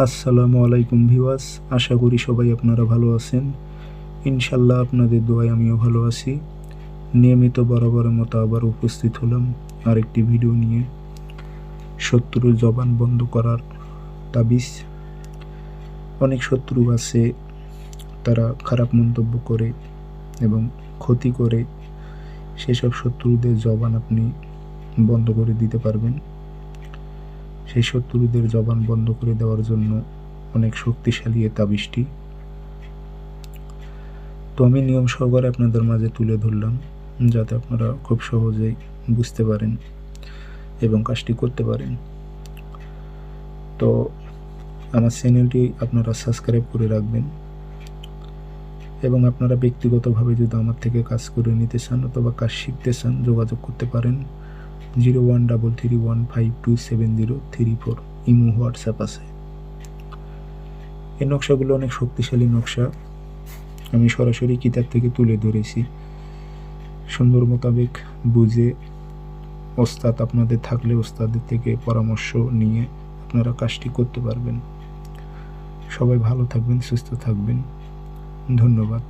আসসালামু আলাইকুম ভিওয়াস আশা করি সবাই আপনারা ভালো আছেন। ইনশাল্লাহ আপনাদের দোয়ায় আমিও ভালো আছি। নিয়মিত বরাবরের মতো আবার উপস্থিত হলাম আরেকটি ভিডিও নিয়ে। শত্রুর জবান বন্ধ করার তাবিজ। অনেক শত্রু আছে, তারা খারাপ মন্তব্য করে এবং ক্ষতি করে। সেসব শত্রুদের জবান আপনি বন্ধ করে দিতে পারবেন। সেই শত্রুদের জবান বন্ধ করে দেওয়ার জন্য অনেক শক্তিশালী এ তাবিজটি তো আমি নিয়ম সহকারে আপনাদের মাঝে তুলে ধরলাম, যাতে আপনারা খুব সহজেই বুঝতে পারেন এবং কাজটি করতে পারেন। তো আমার চ্যানেলটি আপনারা সাবস্ক্রাইব করে রাখবেন এবং আপনারা ব্যক্তিগতভাবে যদি আমার থেকে কাজ করে নিতে চান অথবা কাজ শিখতে চান, যোগাযোগ করতে পারেন। Zero one double three one five two seven zero three four. Imo WhatsApp আছে। এই নকশাগুলো অনেক শক্তিশালী নকশা। আমি সরাসরি কিতাব থেকে তুলে ধরেছি। সুন্দর মোতাবেক বুঝে ওস্তাদ আপনাদের থাকলে ওস্তাদের থেকে পরামর্শ নিয়ে আপনারা কাজটি করতে পারবেন। সবাই ভালো থাকবেন, সুস্থ থাকবেন। ধন্যবাদ।